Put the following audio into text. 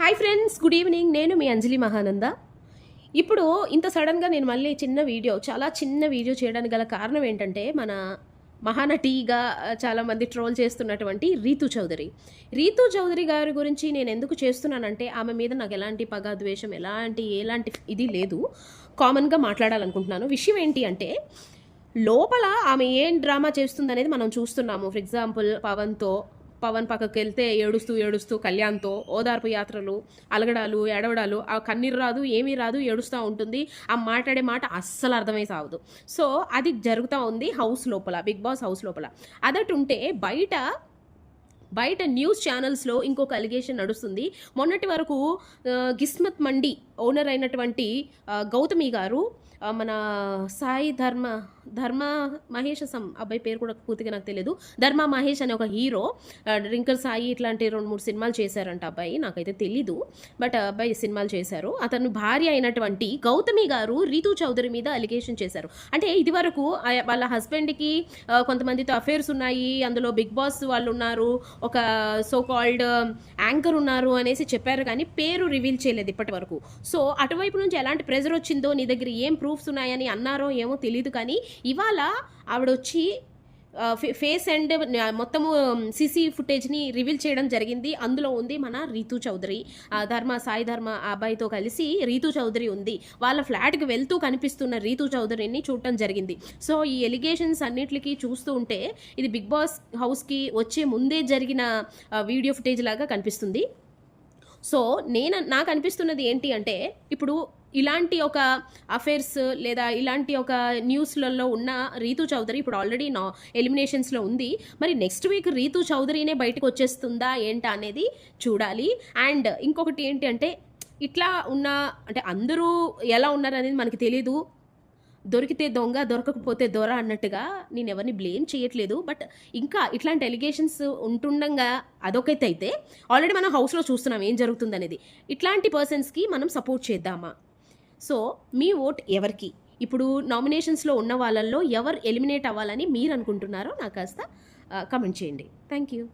Hi friends good evening. నేను మీ అంజలి మహానంద. ఇప్పుడు ఇంత సడన్గా నేను మళ్ళీ చిన్న వీడియో చాలా చిన్న వీడియో చేయడానికి గల కారణం ఏంటంటే మన మహానటీగా చాలామంది ట్రోల్ చేస్తున్నటువంటి రీతు చౌదరి. రీతు చౌదరి గారి గురించి నేను ఎందుకు చేస్తున్నానంటే ఆమె మీద నాకు ఎలాంటి పగ ద్వేషం ఎలాంటి ఎలాంటి ఇది లేదు. కామన్గా మాట్లాడాలనుకుంటున్నాను. విషయం ఏంటి అంటే లోపల ఆమె ఏం డ్రామా చేస్తుందనేది మనం చూస్తున్నాము. ఫర్ ఎగ్జాంపుల్ పవన్తో పవన్ పక్కకి వెళ్తే ఏడుస్తూ ఏడుస్తూ కళ్యాణ్తో ఓదార్పు యాత్రలు అలగడాలు ఎడవడాలు ఆ కన్నీరు రాదు ఏమీ రాదు ఏడుస్తూ ఉంటుంది. ఆ మాట్లాడే మాట అస్సలు అర్థమై సావదు. సో అది జరుగుతూ ఉంది హౌస్ లోపల బిగ్ బాస్ హౌస్ లోపల. అదట్టు ఉంటే బయట బయట న్యూస్ ఛానల్స్లో ఇంకొక అలిగేషన్ నడుస్తుంది. మొన్నటి వరకు గిస్మత్ మండి ఓనర్ అయినటువంటి గౌతమి గారు మన సాయి ధర్మ ధర్మ మహేష్ సమ్ అబ్బాయి పేరు కూడా పూర్తిగా నాకు తెలియదు ధర్మ మహేష్ అనే ఒక హీరో డ్రింకర్ సాయి ఇట్లాంటి రెండు మూడు సినిమాలు చేశారంట అబ్బాయి నాకైతే తెలీదు. బట్ అబ్బాయి సినిమాలు చేశారు. అతను భార్య అయినటువంటి గౌతమి గారు రీతు చౌదరి మీద అలిగేషన్ చేశారు. అంటే ఇది వరకు వాళ్ళ హస్బెండ్కి కొంతమందితో అఫేర్స్ ఉన్నాయి అందులో బిగ్ బాస్ వాళ్ళు ఉన్నారు ఒక సో కాల్డ్ యాంకర్ ఉన్నారు అనేసి చెప్పారు కానీ పేరు రివీల్ చేయలేదు ఇప్పటి వరకు సో అటువైపు నుంచి ఎలాంటి ప్రెజర్ వచ్చిందో నీ దగ్గర ఏం ప్రూఫ్స్ ఉన్నాయని అన్నారో ఏమో తెలియదు కానీ ఇవాళ ఆవిడ వచ్చి ఫేస్ అండ్ మొత్తము సీసీ ఫుటేజ్ని రివీల్ చేయడం జరిగింది. అందులో ఉంది మన రీతు చౌదరి. ఆ, ధర్మ సాయి ధర్మ అబ్బాయితో కలిసి రీతు చౌదరి ఉంది. వాళ్ళ ఫ్లాట్కి వెళ్తూ కనిపిస్తున్న రీతు చౌదరిని చూడటం జరిగింది. సో ఈ ఎలిగేషన్స్ అన్నిటికీ చూస్తూ ఉంటే ఇది బిగ్ బాస్ హౌస్కి వచ్చే ముందే జరిగిన వీడియో ఫుటేజ్ లాగా కనిపిస్తుంది. సో నేను నాకు అనిపిస్తున్నది ఏంటి అంటే ఇప్పుడు ఇలాంటి ఒక అఫేర్స్ లేదా ఇలాంటి ఒక న్యూస్లలో ఉన్న రీతు చౌదరి ఇప్పుడు ఆల్రెడీ నా ఎలిమినేషన్స్లో ఉంది. మరి నెక్స్ట్ వీక్ రీతు చౌదరినే బయటకు వచ్చేస్తుందా ఏంటా అనేది చూడాలి. అండ్ ఇంకొకటి ఏంటి అంటే ఇట్లా ఉన్న అంటే అందరూ ఎలా ఉన్నారనేది మనకి తెలీదు. దొరికితే దొంగ దొరకకపోతే దొర అన్నట్టుగా నేను ఎవరిని బ్లేమ్ చేయట్లేదు. బట్ ఇంకా ఇట్లాంటి ఎలిగేషన్స్ ఉంటుండగా అదొకైతే అయితే ఆల్రెడీ మనం హౌస్లో చూస్తున్నాం ఏం జరుగుతుందనేది. ఇట్లాంటి పర్సన్స్కి మనం సపోర్ట్ చేద్దామా? సో మీ ఓట్ ఎవరికి? ఇప్పుడు నామినేషన్స్లో ఉన్న వాళ్ళల్లో ఎవరు ఎలిమినేట్ అవ్వాలని మీరు అనుకుంటున్నారో నాకు కాస్త కమెంట్ చేయండి. Thank you